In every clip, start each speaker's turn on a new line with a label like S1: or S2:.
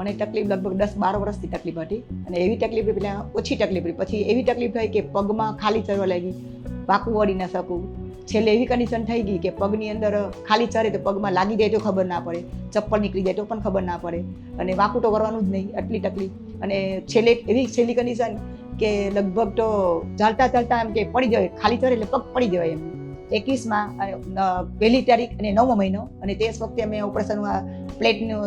S1: મને તકલીફ લગભગ દસ બાર વર્ષથી તકલીફ હતી અને એવી તકલીફ પહેલાં ઓછી તકલીફ હતી. પછી એવી તકલીફ થઈ કે પગમાં ખાલી ચરવા લાગી. પાકું વળી ન શકું. છેલ્લે એવી કન્ડિશન થઈ ગઈ કે પગની અંદર ખાલી ચરે તો પગમાં લાગી જાય તો ખબર ના પડે. ચપ્પલ નીકળી જાય તો પણ ખબર ના પડે. અને વાકું તો કરવાનું જ નહીં, આટલી તકલીફ. અને છેલ્લે એવી છેલ્લી કન્ડિશન કે લગભગ તો ચાલતા ચાલતા એમ કે પડી જાય ખાલી ચરે એટલે પગ પડી જવાય એમ. એકવીસમાં પહેલી તારીખ અને નવમો મહિનો અને તે વખતે અમે ઓપરેશનમાં પ્લેટનું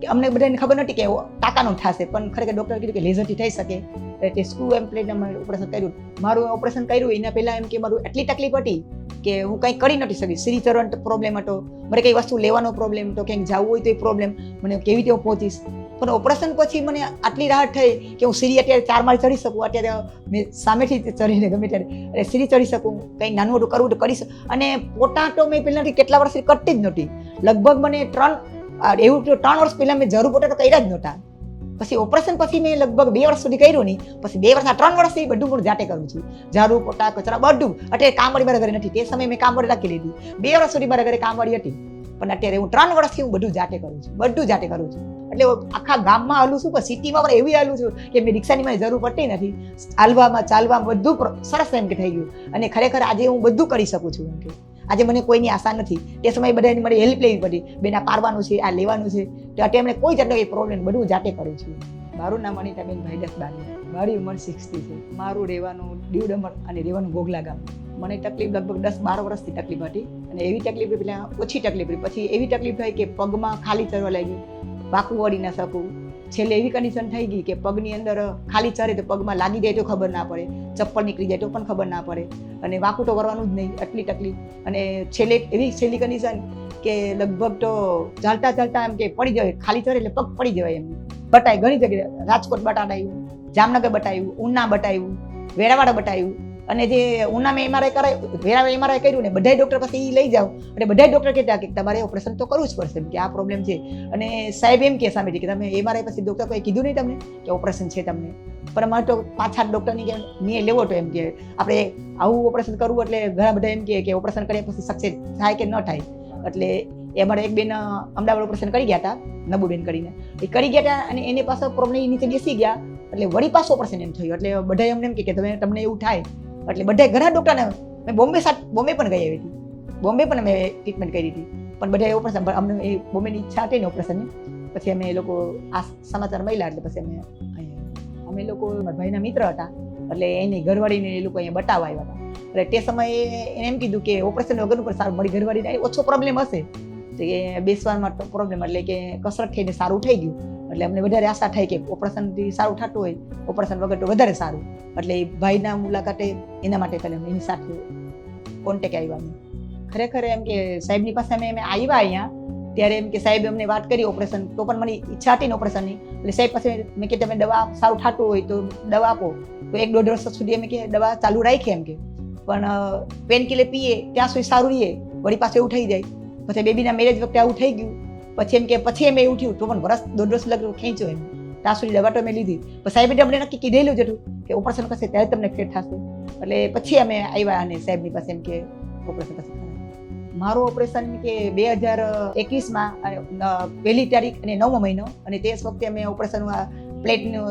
S1: કે અમને બધાને ખબર નથી કે ટાંકાનું થશે, પણ ખરેખર ડૉક્ટર કીધું કે લેઝરથી થઈ શકે. એટલે તે સ્ક્રૂ એમ પ્લેટ ઓપરેશન કર્યું. મારું ઓપરેશન કર્યું, એના પહેલાં એમ કે મારું એટલી તકલીફ હતી કે હું કંઈ કરી નથી શકી. શ્રી ચરણ પ્રોબ્લેમ હતો. મારે કઈ વસ્તુ લેવાનો પ્રોબ્લેમ હતો, ક્યાંક જવું હોય તો એ પ્રોબ્લેમ મને કેવી રીતે હું પહોંચીશ? પણ ઓપરેશન પછી મને આટલી રાહત થઈ કે હું સીરી અત્યારે ચાર માળ ચડી શકું. અત્યારે મેં સામેથી ચડીને ગમે ત્યારે. એટલે સીરી ચડી શકું, કંઈ નાનું મોટું કરવું તો કરી શકું અને પોતા તો મેં પહેલાંથી કેટલા વર્ષથી કરતી જ નહોતી. લગભગ મને ત્રણ એવું ત્રણ વર્ષ પહેલાં મેં જરૂર પોતા તો કર્યા જ નહોતા. પછી ઓપરેશન પછી મેં લગભગ બે વર્ષ સુધી કર્યું નહીં. પછી બે વર્ષ આ ત્રણ વર્ષથી બધું હું જાતે કરું છું. ઝાડુ પોટા કચરા બધું અત્યારે કામવાળી મારા ઘરે નથી. તે સમયે મેં કામવાળી રાખી લીધી. બે વર્ષ સુધી મારા ઘરે કામવાળી હતી. પણ અત્યારે હું ત્રણ વર્ષથી હું બધું જાતે કરું છું. બધું જાતે કરું છું. એટલે આખા ગામમાં હાલું છું, પણ સિટીમાં પણ એવી હાલું છું કે મેં રિક્ષાની મને જરૂર પડતી નથી. હાલવામાં, ચાલવામાં બધું સરસ એમ કે થઈ ગયું. અને ખરેખર આજે હું બધું કરી શકું છું એમ કે. આજે મને કોઈની આશા નથી. તે સમયે બધાને મારી હેલ્પ લેવી પડી. બેન આ પારવાનું છે, આ લેવાનું છે. તો અત્યારે એમણે કોઈ જાતનો એ પ્રોબ્લેમ બધું જાતે કરું છું. મારું નામ અનિતાબેન ભાઈદાસ બારી મારી ઉંમર સિક્સટી છે. મારું રહેવાનું દીવ દમણ અને રહેવાનું ગોગલા ગામ. મને તકલીફ લગભગ દસ બાર વર્ષથી તકલીફ હતી અને એવી તકલીફ પહેલાં ઓછી તકલીફ હતી પછી એવી તકલીફ થઈ કે પગમાં ખાલી ચરવા લાગી. પાકું વળી ન શકું. છેલ્લે એવી કન્ડિશન થઈ ગઈ કે પગની અંદર ખાલી ચરે તો પગમાં લાગી જાય તો ખબર ના પડે, ચપ્પલ નીકળી જાય તો પણ ખબર ના પડે. અને વાકુટો તો કરવાનું જ નહીં, આટલી તકલીફ અને છેલ્લે એવી છેલ્લી કન્ડિશન કે લગભગ તો ચાલતા ચાલતા એમ કે પડી જાય ખાલી ચરે એટલે પગ પડી જવાય એમ. બટાય ઘણી જગ્યાએ, રાજકોટ બટાડાયું, જામનગર બટાયું ઉના બટાયું વેરાવાડા બટાયું અને જે ઉનામાં એમઆરઆઈ કરાય વેરાવા એમઆરઆઈ કર્યું ને, બધાય ડૉક્ટર પાસે એ લઈ જાઓ. અને બધાય ડૉક્ટર કહેતા કે તમારે ઓપરેશન તો કરવું જ પડશે કે આ પ્રોબ્લેમ છે. અને સાહેબ એમ કે સામેથી કે તમે એમઆરઆઈ પછી ડૉક્ટર કોઈ કીધું નહીં તમને કે ઓપરેશન છે તમને. પણ અમારે તો પાછા ડૉક્ટરની કે નિયે લેવો તો એમ કે આપણે આવું ઓપરેશન કરવું એટલે ઘણા બધા એમ કહે કે ઓપરેશન કર્યા પછી સક્સેસ થાય કે ન થાય. એટલે એ અમારે એક બેન અમદાવાદ ઓપરેશન કરી ગયા હતા, નબુબેન કરીને. એ કરી ગયા હતા અને એની પાસે પ્રોબ્લેમ નીચે બેસી ગયા. એટલે વળી પાછું ઓપરેશન એમ થયું. એટલે બધા એમને એમ કે તમે, તમને એવું થાય. એટલે બધા ઘણા ડૉક્ટરને મેં બોમ્બે સાથ બોમ્બે પણ ગઈ આવી હતી. બોમ્બે પણ અમે ટ્રીટમેન્ટ કરી હતી. પણ બધા ઓપરેશન અમને એ બોમ્બેની ઈચ્છા હતી ને ઓપરેશનની પછી અમે એ લોકો આ સમાચાર મળ્યા એટલે પછી અમે અહીંયા અમે લોકો ભાઈના મિત્ર હતા. એટલે એની ઘરવાળીને એ લોકો અહીંયા બતાવવા આવ્યા હતા. એટલે તે સમયે એને એમ કીધું કે ઓપરેશન વગરનું પણ સારું, મારી ઘરવાળીને ઓછો પ્રોબ્લેમ હશે. તો એ બેસવામાં પ્રોબ્લેમ એટલે કે કસરત થઈને સારું થઈ ગયું. એટલે અમને વધારે આશા થાય કે ઓપરેશનથી સારું થતું હોય, ઓપરેશન વગર તો વધારે સારું. એટલે એ ભાઈના મુલાકાતે એના માટે કરીને એની સાથે કોન્ટેક આવ્યા ખરેખર એમ કે સાહેબની પાસે અમે અમે આવ્યા અહીંયા, ત્યારે એમ કે સાહેબ અમને વાત કરી ઓપરેશન, તો પણ મને ઈચ્છા હતી ને ઓપરેશનની. એટલે સાહેબ પાસે મેં કે તમે દવા સારું થતું હોય તો દવા આપો. તો એક દોઢ વર્ષ સુધી અમે કે દવા ચાલુ રાખીએ એમ કે. પણ પેન કિલર પીએ, ત્યાં સુધી સારું રહીએ વળી પાસે એવું થઈ જાય. પછી બેબીના મેરેજ વખતે આવું થઈ ગયું. પછી એમ કે, પછી એમ થયું. તો પણ વરસ, દોઢ વર્ષ લગ્ન ખેંચ્યો એમ. સુધી દવા તો મેં લીધી. પણ સાહેબે અમને નક્કી કીધેલું જ હતું કે ઓપરેશન કરશે ત્યારે તમને ફેર થશે. એટલે પછી અમે આવ્યા અને સાહેબની પાસે એમ કે, ઓપરેશન થશે. મારું ઓપરેશન કે બે હજાર એકવીસમાં પહેલી તારીખ અને નવમો મહિનો, અને તે વખતે અમે ઓપરેશન પ્લેટનું,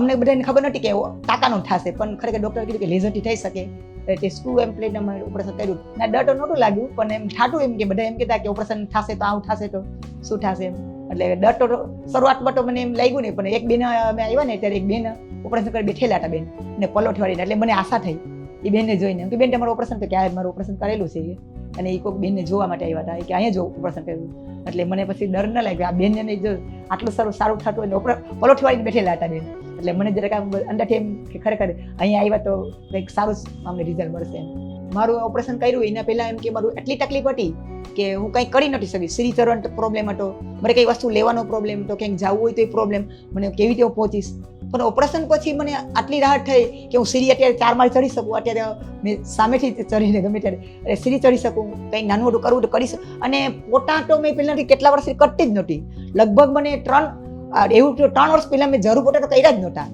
S1: અમને બધાને ખબર નથી કે ટાંકાનું થશે, પણ ખરેખર ડૉક્ટર કીધું કે લેઝરથી થઈ શકે. એટલે સ્ક્રૂ એમ પ્લેટ અમે ઓપરેશન કર્યું ના ડર તો નહોતું લાગ્યું, પણ એમ થાતું એમ કે બધા એમ કહેતા કે ઓપરેશન થશે તો આવું થશે તો શું થશે એમ. એટલે ડર તો શરૂઆતમાં તો મને એમ લાગ્યું નહીં, પણ એક બેન અમે આવ્યા ને ત્યારે એક બેન ઓપરેશન કરી બેઠેલા હતા બેન ને પલોઠવાળીને એટલે મને આશા થઈ એ બેનને જોઈને. કે બેન તમારું ઓપરેશન તો ક્યારે મારું ઓપરેશન કરેલું છે અને એ કોઈક બેનને જોવા માટે આવ્યા હતા કે અહીંયા જો ઓપરેશન કર્યું. એટલે મને પછી ડર ન લાગ્યો, આ બેનને જો આટલું સારું સારું થતું હોય ઓપર પલોઠવાળીને બેઠેલા હતા બેન. એટલે મને જરાક આમ અંદરથી એમ કે ખરેખર અહીંયા આવ્યા તો કંઈક સારું અમને રિઝલ્ટ મળશે એમ. મારું ઓપરેશન કર્યું, એના પહેલાં એમ કે મારું એટલી તકલીફ હતી કે હું કંઈ કરી નથી શકી. શ્રી ચરણ પ્રોબ્લેમ હતો, મારે કંઈ વસ્તુ લેવાનો પ્રોબ્લેમ તો ક્યાંક જવું હોય તો એ પ્રોબ્લેમ મને કેવી રીતે પહોંચીશ? પણ ઓપરેશન પછી મને આટલી રાહત થઈ કે હું સીરી અત્યારે ચાર માળ ચડી શકું. અત્યારે મેં સામેથી ચડીને ગમે ત્યારે એટલે સીરી ચડી શકું, કંઈ નાનું મોટું કરવું તો કરી શકું. અને પોતા તો મેં પહેલાંથી કેટલા વર્ષથી કરતી જ નહોતી. લગભગ મને ત્રણ એવું ત્રણ વર્ષ પહેલાં મેં જરૂર પોતા તો કર્યા જ નહોતા.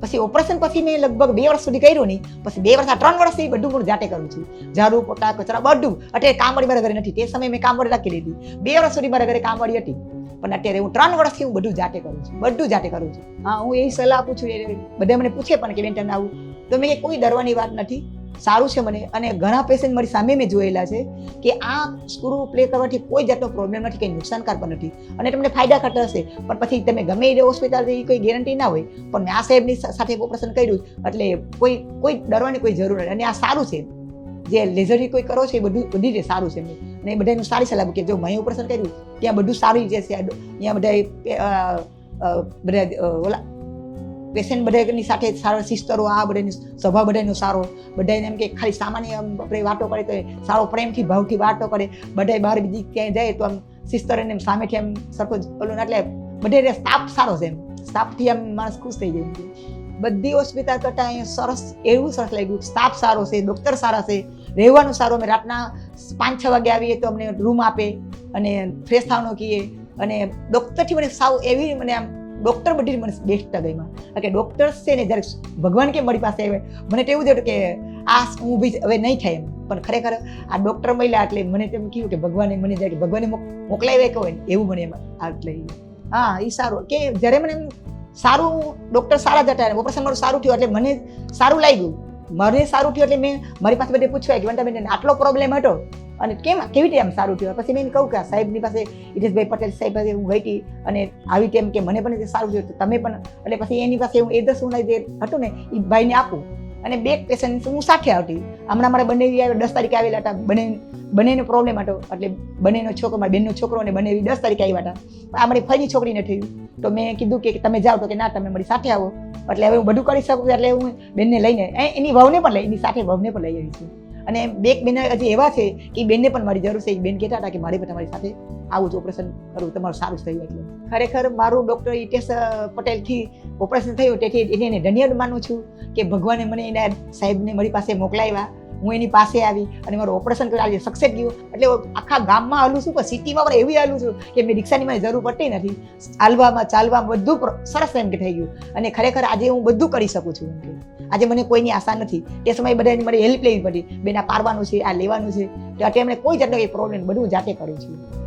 S1: પછી ઓપરેશન પછી મેં લગભગ બે વર્ષ સુધી કર્યું નહીં. પછી બે વર્ષ ત્રણ વર્ષથી બધું હું જાતે કરું છું. ઝાડુ, પોતા, કચરા બધું. અત્યારે કામવાળી મારા ઘરે નથી. તે સમયે મેં કામવાળી રાખી લીધી. બે વર્ષ સુધી મારા ઘરે કામવાળી હતી. પણ અત્યારે હું ત્રણ વર્ષથી હું બધું જાતે કરું છું. બધું જાતે કરું છું. હા, હું એ સલાહ આપું છું. એ બધા મને પૂછે પણ કે બેન તમને આવું. તો મેં કોઈ ડરવાની વાત નથી. સારું છે મને. અને ઘણા પેશન્ટ મારી સામે મેં જોયેલા છે કે આ સ્ક્રૂ પ્લે કરવાથી કોઈ જાતનો પ્રોબ્લેમ નથી કંઈ નુકસાનકાર પણ નથી. અને તમને ફાયદા કરતા હશે. પણ પછી તમે ગમે એ હોસ્પિટલ એ કોઈ ગેરંટી ના હોય, પણ મેં આ સાહેબની સાથે ઓપરેશન કર્યું એટલે કોઈ કોઈ ડરવાની કોઈ જરૂર નથી. અને આ સારું છે. જે લેઝરથી કોઈ કરો છે એ બધું, બધી રીતે સારું છે અને એ બધાનું સારી સલાહ કે જો મેં ઓપરેશન કર્યું, ત્યાં બધું સારું રીતે છે અહીંયા બધા બધા ઓલા પેશન્ટ બધાની સાથે સારા સિસ્ટરો, આ બધાની સ્વભાવ બધાનો સારો. બધાને એમ કે ખાલી સામાન્ય આપણે વાતો કરે તો સારો પ્રેમથી, ભાવથી વાતો કરે. બધા બહાર બીજી ક્યાંય જાય તો આમ સિસ્ટર એને એમ સામેથી એમ સરખો ઓલું એટલે બધે સ્ટાફ સારો છે એમ. સ્ટાફથી આમ માણસ ખુશ થઈ જાય. બધી હોસ્પિટલ કરતાં અહીંયા સરસ, એવું સરસ લાગ્યું. સ્ટાફ સારો છે ડૉક્ટર સારા છે. રહેવાનું સારું. અમે રાતના પાંચ છ વાગે આવીએ તો અમને રૂમ આપે અને ફ્રેશ થવાનું કહીએ. અને ડૉક્ટરથી મને સાવ એવી મને આમ ડૉક્ટર બધી મને બેસ્ટ ગઈમાં કારણ કે ડોક્ટર છે ને જ્યારે ભગવાન કે મારી પાસે આવે? મને તો એવું થયું કે આ હું બી હવે નહીં થાય એમ. પણ ખરેખર આ ડૉક્ટર મળ્યા એટલે મને તેમ કહ્યું કે ભગવાને મને જાય ભગવાને મોકલાવી કે હોય એવું મને એમાં એટલે હા એ સારું. કે જ્યારે મને સારું ડૉક્ટર સારા જતા ઓપરેશન મારું સારું થયું એટલે મને સારું લાગ્યું. મને સારું થયું એટલે મેં મારી પાસે બધે પૂછવાય કે વંટાબેન આટલો પ્રોબ્લેમ હતો? અને કેમ કેવી રીતે આમ સારું થયું? પછી મેં કહું કે સાહેબની પાસે હિતેશભાઈ પટેલ સાહેબ પાસે હું ગઈ અને આવી તેમ કે મને પણ સારું થયું તમે પણ, એટલે પછી એની પાસે હું એ દસ ઉનાઈ જે હતું ને એ ભાઈને આપું. અને બે પેશન્ટ હું સાથે આવતી. હમણાં મારા બંને દસ તારીખે આવેલા હતા. બંને, બંનેનો પ્રોબ્લેમ હતો. એટલે બંનેનો છોકરો, મારા બેનનો છોકરો અને બંને દસ તારીખે આવ્યા હતા. આ મારી ફરી છોકરીને થયું. તો મેં કીધું કે તમે જાઓ તો કે ના, તમે મારી સાથે આવો. એટલે હવે હું બધું કરી શકું, એટલે હું બેનને લઈને એની વહુને પણ લઈ, એની સાથે વહુને પણ લઈ આવી છું. અને બે બેન હજી એવા છે કે બેનને પણ મારી જરૂર છે. એ બેન કહેતા હતા કે મારે પણ તમારી સાથે આવું જ ઓપરેશન કરવું, તમારું સારું થયું એટલે. ખરેખર મારું ડૉક્ટર હિતેશ પટેલથી ઓપરેશન થયું, તેથી એને ધન્યવાદ માનું છું કે ભગવાને મને એના સાહેબને મારી પાસે મોકલાવ્યા. હું એની પાસે આવી અને મારું ઓપરેશન કરાવી સક્સેસ ગયું એટલે આખા ગામમાં હાલું છું, પણ સિટીમાં પણ એવી હાલું છું કે મેં રિક્ષાની મારી જરૂર પડતી નથી. હાલવામાં, ચાલવામાં બધું સરસ એમ કે થઈ ગયું. અને ખરેખર આજે હું બધું કરી શકું છું આજે મને કોઈની આશા નથી. તે સમયે બધાની મારી હેલ્પ લેવી પડી. બેન આ પારવાનું છે, આ લેવાનું છે. તો અત્યારે મને કોઈ જાતનો એ પ્રોબ્લેમ બધું જાતે કરું છું.